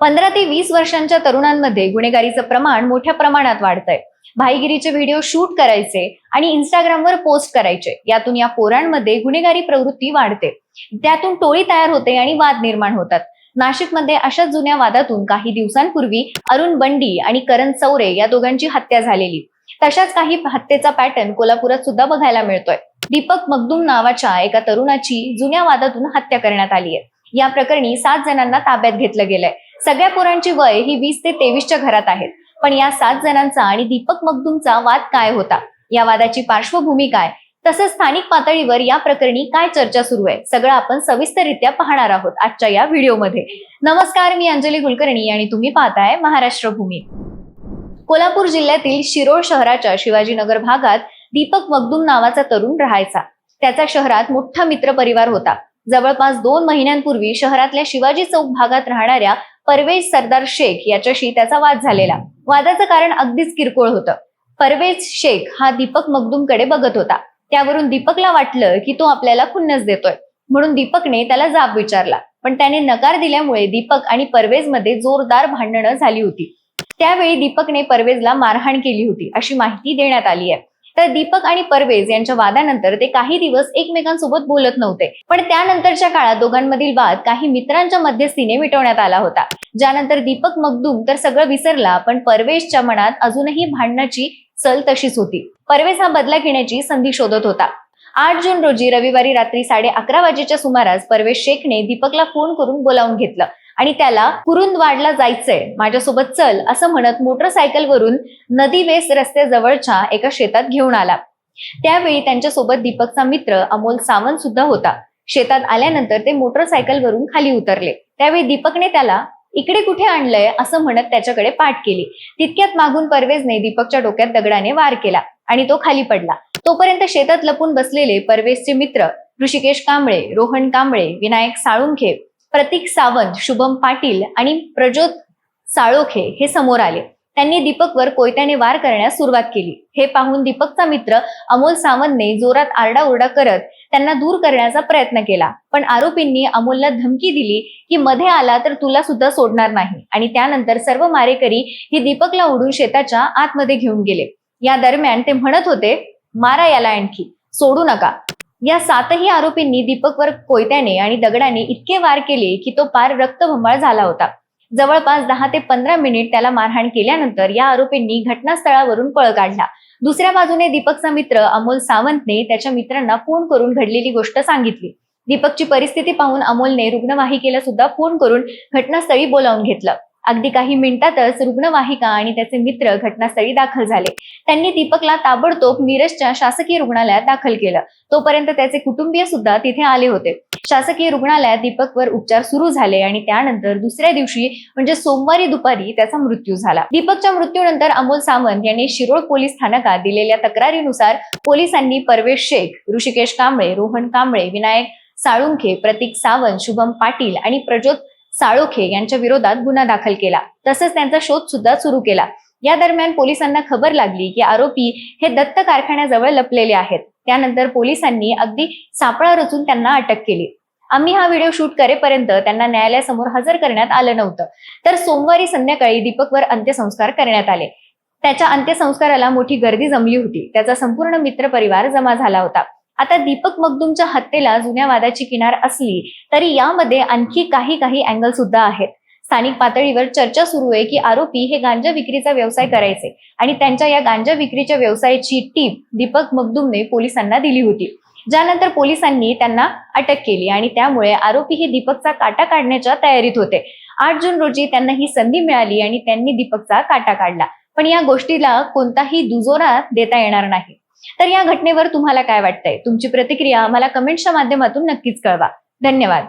पंधरा ते वीस वर्षांच्या तरुणांमध्ये गुन्हेगारीचं प्रमाण मोठ्या प्रमाणात वाढतंय. भाईगिरीचे व्हिडिओ शूट करायचे आणि इंस्टाग्रामवर पोस्ट करायचे. यातून या पोरांमध्ये गुन्हेगारी प्रवृत्ती वाढते. त्यातून टोळी तयार होते आणि वाद निर्माण होतात. नाशिकमध्ये अशाच जुन्या वादातून काही दिवसांपूर्वी अरुण बंडी आणि करण चौरे या दोघांची हत्या झालेली. तशाच काही हत्येचा पॅटर्न कोल्हापुरात सुद्धा बघायला मिळतोय. दीपक मगदूम नावाच्या एका तरुणाची जुन्या वादातून हत्या करण्यात आली आहे या प्रकरणी सात जणांना ताब्यात घेतलं गेलंय. सगळ्या पोरांची वय ही वीस ते तेवीसच्या घरात आहेत. पण या सात जणांचा आणि दीपक मगदूमचा वाद काय होता? या वादाची पार्श्वभूमी काय? तसंच स्थानिक पातळीवर या प्रकरणी काय चर्चा सुरू आहे? सगळं आपण सविस्तररित्या पाहणार आहोत आजच्या या व्हिडिओमध्ये. नमस्कार मी अंजली कुलकर्णी आणि तुम्ही पाहताय महाराष्ट्र भूमी कोल्हापूर जिल्ह्यातील शिरोळ शहराच्या शिवाजीनगर भागात दीपक मगदूम नावाचा तरुण राहायचा. त्याचा शहरात मोठा मित्र परिवार होता. जवळपास दोन महिन्यांपूर्वी शहरातल्या शिवाजी चौक भागात राहणाऱ्या परवेज सरदार शेख याच्याशी त्याचा वाद झालेला. वादाचं कारण अगदीच किरकोळ होतं. परवेज शेख हा दीपक मगदूमकडे बघत होता. त्यावरून दीपकला वाटलं की तो आपल्याला खुन्नस देतोय. म्हणून दीपकने त्याला जाब विचारला. पण त्याने नकार दिल्यामुळे दीपक आणि परवेजमध्ये जोरदार भांडणं झाली होती. त्यावेळी दीपकने परवेजला मारहाण केली होती अशी माहिती देण्यात आली आहे. तर दीपक आणि परवेज यांच्या वादानंतर ते काही दिवस एकमेकांसोबत बोलत नव्हते. पण त्यानंतरच्या काळात दोघांमधील वाद काही मित्रांच्या मध्यस्थीने मिटवण्यात आला होता. ज्यानंतर दीपक मगदूम तर सगळं विसरला पण परवेशच्या मनात अजूनही भांडणाची सल तशीच होती. परवेज हा बदला घेण्याची संधी शोधत होता. आठ जून रोजी रविवारी रात्री साडे अकरा वाजेच्या सुमारास परवेश शेखने दीपकला फोन करून बोलावून घेतलं. आणि त्याला कुरुंदवाडला जायचंय. माझ्यासोबत चल असं म्हणत मोटरसायकलवरून नदी वेस रस्त्याजवळच्या एका शेतात घेऊन आला. त्यावेळी त्यांच्यासोबत दीपकचा मित्र अमोल सावंत सुद्धा होता. शेतात आल्यानंतर ते मोटरसायकलवरून खाली उतरले. त्यावेळी दीपकने त्याला इकडे कुठे आणलंय? असं म्हणत त्याच्याकडे पाठ केली. तितक्यात मागून परवेजने दीपकच्या डोक्यात दगडाने वार केला आणि तो खाली पडला. तोपर्यंत शेतात लपून बसलेले परवेजचे मित्र ऋषिकेश कांबळे रोहन कांबळे विनायक साळुंखे प्रतीक सावंत शुभम पाटील आणि प्रज्योत साळोखे हे समोर आले. त्यांनी दीपकवर कोयत्याने वार करण्यास सुरुवात केली. हे पाहून दीपकचा मित्र अमोल सावंतने जोरात आरडाओरडा करत त्यांना दूर करण्याचा प्रयत्न केला. पण आरोपींनी अमोलला धमकी दिली की मध्ये आला तर तुला सुद्धा सोडणार नाही. आणि त्यानंतर सर्व मारेकरी ही दीपकला उडून शेताच्या आतमध्ये घेऊन गेले. या दरम्यान ते म्हणत होते मारा याला आणखी सोडू नका. या सातही आरोपींनी दीपकवर कोयत्याने आणि दगडाने इतके वार केले की तो पार रक्तभंबाळ झाला होता. जवळपास दहा ते पंधरा मिनिट त्याला मारहाण केल्यानंतर या आरोपींनी घटनास्थळावरून पळ काढला. दुसऱ्या बाजूने दीपकचा मित्र अमोल सावंतने त्याच्या मित्रांना फोन करून घडलेली गोष्ट सांगितली. दीपकची परिस्थिती पाहून अमोलने रुग्णवाहिकेला सुद्धा फोन करून घटनास्थळी बोलावून घेतलं. अगदी काही मिनिटातच रुग्णवाहिका आणि त्याचे मित्र घटनास्थळी दाखल झाले. त्यांनी दीपकला ताबडतोब मिरजच्या शासकीय रुग्णालयात दाखल केलं. तोपर्यंत त्याचे कुटुंबीय सुद्धा तिथे आले होते. शासकीय रुग्णालयात दीपकवर उपचार सुरू झाले आणि त्यानंतर दुसऱ्या दिवशी म्हणजे सोमवारी दुपारी त्याचा मृत्यू झाला. दीपकच्या मृत्यूनंतर अमोल सावंत यांनी शिरोळ पोलीस स्थानकात दिलेल्या तक्रारीनुसार पोलिसांनी परवेश शेख ऋषिकेश कांबळे रोहन कांबळे विनायक साळुंखे प्रतीक सावंत शुभम पाटील आणि प्रज्योत साळोखे यांच्या विरोधात गुन्हा दाखल केला. तसंच त्यांचा शोध सुद्धा सुरू केला. या दरम्यान पोलिसांना खबर लागली की आरोपी हे दत्त कारखान्याजवळ लपलेले आहेत. त्यानंतर पोलिसांनी अगदी सापळा रचून त्यांना अटक केली. आम्ही हा व्हिडिओ शूट करेपर्यंत त्यांना न्यायालयासमोर हजर करण्यात आलं नव्हतं. तर सोमवारी संध्याकाळी दीपकवर अंत्यसंस्कार करण्यात आले. त्याच्या अंत्यसंस्काराला मोठी गर्दी जमली होती. त्याचा संपूर्ण मित्रपरिवार जमा झाला होता. आता दीपक मगदुमच्या हत्येला जुन्या वादाची किनार असली तरी यामध्ये आणखी काही काही अँगल सुद्धा आहेत. स्थानिक पातळीवर चर्चा सुरू आहे की आरोपी हे गांजा विक्रीचा व्यवसाय करायचे आणि त्यांच्या या गांजा विक्रीच्या व्यवसायाची टीप दीपक मगदुमने पोलिसांना दिली होती. ज्यानंतर पोलिसांनी त्यांना अटक केली आणि त्यामुळे आरोपी ही दीपकचा काटा काढण्याच्या तयारीत होते. आठ जून रोजी त्यांना ही संधी मिळाली आणि त्यांनी दीपकचा काटा काढला. पण या गोष्टीला कोणताही दुजोरा देता येणार नाही. तर या घटनेवर तुम्हाला काय वाटतंय? तुमची प्रतिक्रिया आम्हाला कमेंटच्या माध्यमातून नक्कीच कळवा. धन्यवाद.